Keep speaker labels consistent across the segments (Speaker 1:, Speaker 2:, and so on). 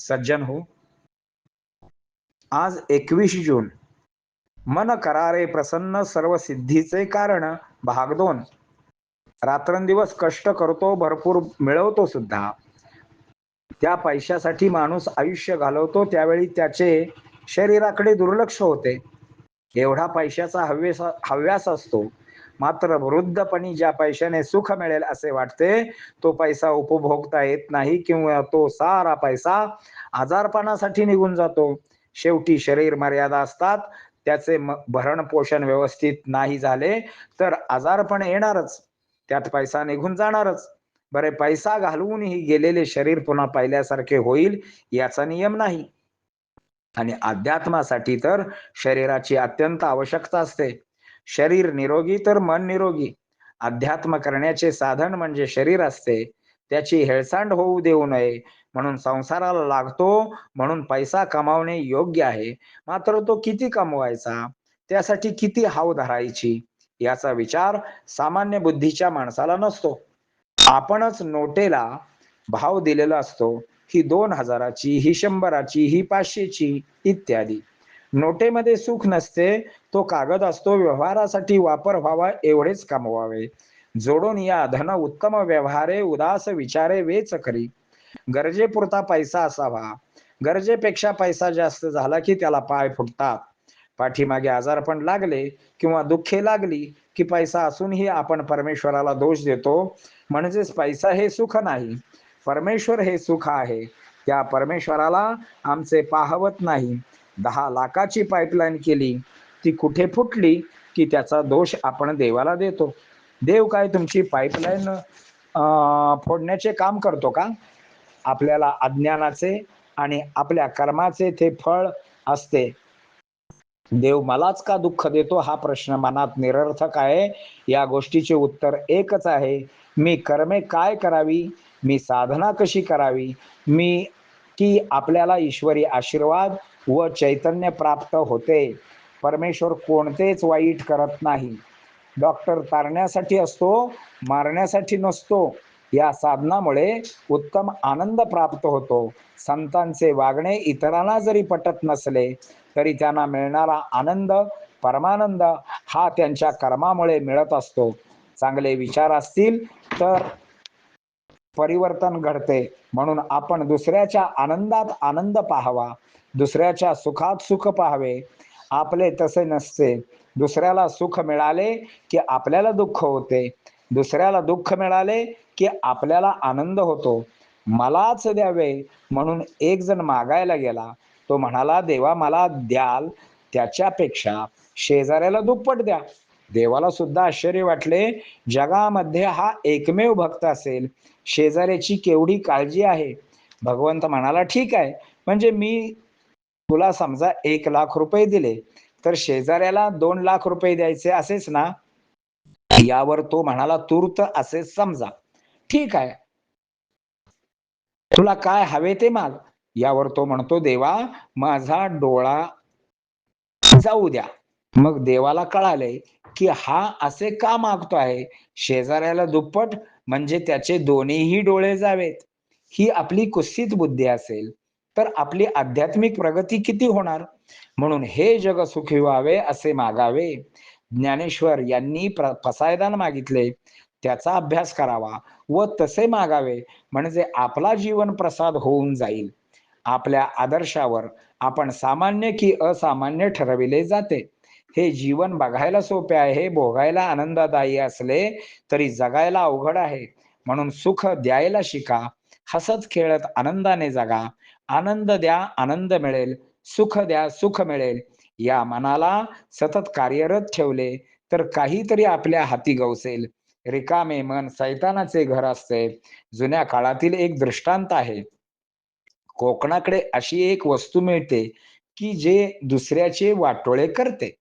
Speaker 1: सज्जन हो। आज एकवीस जून। मन करारे प्रसन्न सर्व सिद्धीचे कारण भाग दोन। रात्रंदिवस कष्ट करतो भरपूर मिळवतो सुद्धा। त्या पैशासाठी माणूस आयुष्य घालवतो त्यावेळी त्याचे शरीराकडे दुर्लक्ष होते। एवढा पैशाचा हव्यास हव्यास असतो। मात्र वृद्धपणी ज्या पैशाने सुख मिळेल असे वाटते तो पैसा उपभोगता येत नाही किंवा तो सारा पैसा आजारपणासाठी निघून जातो. शेवटी शरीर मर्यादा असतात. त्याचे भरण पोषण व्यवस्थित नाही झाले तर आजारपण येणारच. त्यात पैसा निघून जाणारच. बरे पैसा घालवूनही गेलेले शरीर पुन्हा पहिल्यासारखे होईल याचा नियम नाही. आणि अध्यात्मासाठी तर शरीराची अत्यंत आवश्यकता असते. शरीर निरोगी तर मन निरोगी. अध्यात्म करण्याचे साधन म्हणजे शरीर असते. त्याची हेळसांड होऊ देऊ नये. म्हणून संसाराला लागतो म्हणून पैसा कमावणे योग्य आहे. मात्र तो किती कमवायचा? त्यासाठी किती हाव धरायची? याचा विचार सामान्य बुद्धीच्या माणसाला नसतो. आपणच नोटेला भाव दिलेला असतो. ही दोन हजाराची ही शंभराची ही पाचशेची इत्यादी. नोटेमध्ये सुख नसते तो कागद असतो व्यवहारासाठी वापर व्हावा एवढेच कमवावे. जोडून या धन उत्तम व्यवहारे उदास विचारे वेच करी. गरजेपुरता पैसा असावा. गरजेपेक्षा पैसा जास्त झाला की त्याला पाय फुटतात. पाठीमागे आजारपण लागले किंवा दुःखे लागली की पैसा असूनही आपण परमेश्वराला दोष देतो. म्हणजेच पैसा हे सुख नाही. परमेश्वर हे सुख आहे. त्या परमेश्वराला आमचे पाहवत नाही. दहा लाखाची पाईपलाईन केली. ती कुठे फुटली की त्याचा दोष आपण देवाला देतो. देव काय तुमची पाईपलाईन फोडण्याचे काम करतो का? आपल्याला अज्ञानाचे आणि आपल्या कर्माचे ते फळ असते. देव मलाच का दुःख देतो? हा प्रश्न मनात निरर्थक आहे. या गोष्टीचे उत्तर एकच आहे. मी कर्मे काय करावी? मी साधना कशी करावी? मी की आपल्याला ईश्वरी आशीर्वाद व चैतन्य प्राप्त होते. परमेश्वर कोणतेच वाईट करत नाही. डॉक्टर तारण्यासाठी असतो मारण्यासाठी नसतो. या साधनामुळे उत्तम आनंद प्राप्त होतो. संतांचे वागणे इतरांना जरी पटत नसले तरी त्यांना मिळणारा आनंद परमानंद हा त्यांच्या कर्मामुळे मिळत असतो. चांगले विचार असतील तर परिवर्तन घडते. म्हणून आपण दुसऱ्याच्या आनंदात आनंद पाहावा. दुसऱ्याच्या सुखात सुख पाहावे. आपले तसे नसते. दुसऱ्याला सुख मिळाले की आपल्याला दुःख होते. दुसऱ्याला दुःख मिळाले की आपल्याला आनंद होतो. मलाच द्यावे म्हणून एक जण मागायला गेला. तो म्हणाला देवा मला द्याल. त्याच्यापेक्षा शेजाऱ्याला दुप्पट द्या. देवाला सुद्धा आश्चर्य वाटले. जगामध्ये हा एकमेव भक्त असेल. शेजाऱ्याची केवढी काळजी आहे? भगवंत म्हणाला ठीक आहे. म्हणजे मी तुला समजा एक लाख रुपये दिले तर शेजाऱ्याला दोन लाख रुपये द्यायचे असेच ना? यावर तो म्हणाला तूर्त असे समजा. ठीक आहे. तुला काय हवे ते माग. यावर तो म्हणतो देवा माझा डोळा जाऊ द्या. मग देवाला कळाले की हा असे का मागतो आहे? शेजाऱ्याला दुप्पट म्हणजे त्याचे दोन्हीही डोळे जावेत. ही आपली कुस्तीत बुद्धी असेल. तर आपली आध्यात्मिक प्रगती किती होणार? म्हणून हे जग सुखी व्हावे असे मागावे. ज्ञानेश्वर यांनी फसायदान मागितले. त्याचा अभ्यास करावा व तसे मागावे म्हणजे आपला जीवन प्रसाद होऊन जाईल. आपल्या आदर्शावर आपण सामान्य की असामान्य ठरविले जाते. हे जीवन बघायला सोपे आहे भोगायला आनंददायी असले तरी जगायला अवघड आहे. म्हणून सुख द्यायला शिका हसत खेळत आनंदाने जगा आनंद द्या आनंद मिळेल सुख द्या सुख मिळेल. या मनाला सतत कार्यरत ठेवले तर काहीतरी आपल्या हाती गवसेल. रिकामे मन सैतानाचे घर असते. जुन्या काळातील एक दृष्टांत आहे. कोकणाकडे अशी एक वस्तू मिळते की जे दुसऱ्याचे वाटोळे करते.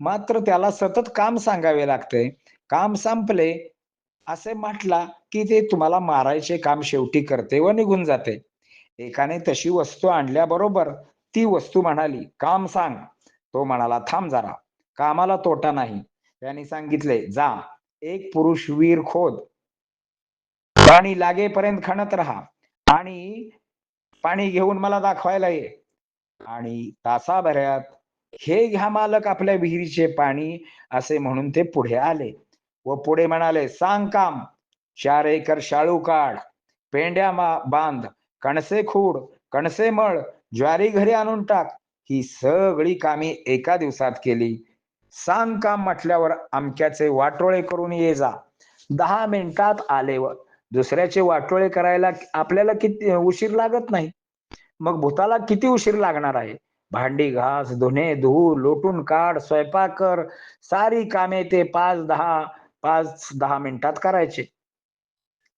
Speaker 1: मात्र त्याला सतत काम सांगावे लागते. काम संपले असे म्हटला की ते तुम्हाला मारायचे काम शेवटी करते व निघून जाते. एकाने तशी वस्तू आणल्याबरोबर ती वस्तू म्हणाली काम सांग. तो म्हणाला थांब जरा कामाला तोटा नाही. त्यांनी सांगितले जा एक पुरुष वीर खोद पाणी लागेपर्यंत खणत राहा आणि पाणी घेऊन मला दाखवायला ये. आणि तासाभरात हे घ्या मालक आपल्या विहिरीचे पाणी असे म्हणून ते पुढे आले व पुढे म्हणाले सांग काम चार एकर शाळू काढ पेंड्या मा बांध कणसे खूड कणसे मळ ज्वारी घरी आणून टाक. ही सगळी कामे एका दिवसात केली. सांग काम म्हटल्यावर अमक्याचे वाटोळे करून ये जा. दहा मिनिटात आले व दुसऱ्याचे वाटोळे करायला आपल्याला किती उशीर लागत नाही. मग भूताला किती उशीर लागणार आहे? भांडी घास धुणे धुऊ लोटून काढ स्वयंपाक कर. सारी कामे ते पाच दहा पाच दहा मिनिटात करायचे.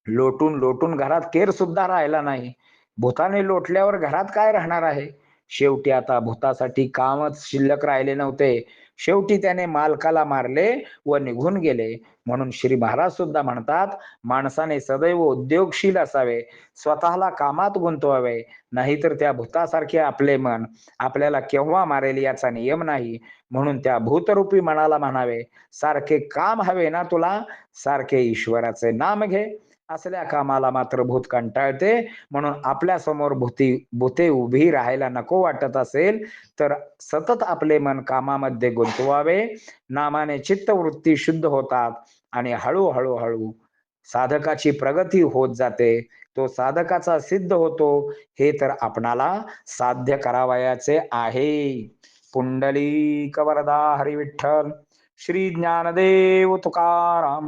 Speaker 1: लोटून लोटून घरात केर सुद्धा राहिला नाही. भूताने लोटल्यावर घरात काय राहणार आहे? शेवटी आता भूतासाठी कामच शिल्लक राहिले नव्हते. शेवटी त्याने मालकाला मारले व निघून गेले. म्हणून श्री महाराज सुद्धा म्हणतात माणसाने सदैव उद्योगशील असावे. स्वतःला कामात गुंतवावे. नाहीतर त्या भूतासारखे आपले मन आपल्याला केव्हा मारेल याचा नियम नाही. म्हणून त्या भूतरूपी मनाला म्हणावे सारखे काम हवे ना तुला? सारखे ईश्वराचे नाम घे. असल्या कामाला मात्र भूत कंटाळते. म्हणून आपल्यासमोर भूती भूते उभी राहायला नको वाटत असेल तर सतत आपले मन कामामध्ये गुंतवावे. नामाने चित्तवृत्ती शुद्ध होतात आणि हळूहळू हळू साधकाची प्रगती होत जाते. तो साधकाचा सिद्ध होतो. हे तर आपणाला साध्य करावयाचे आहे. पुंडली वरदा हरिविठ्ठल श्री ज्ञानदेव तुकाराम.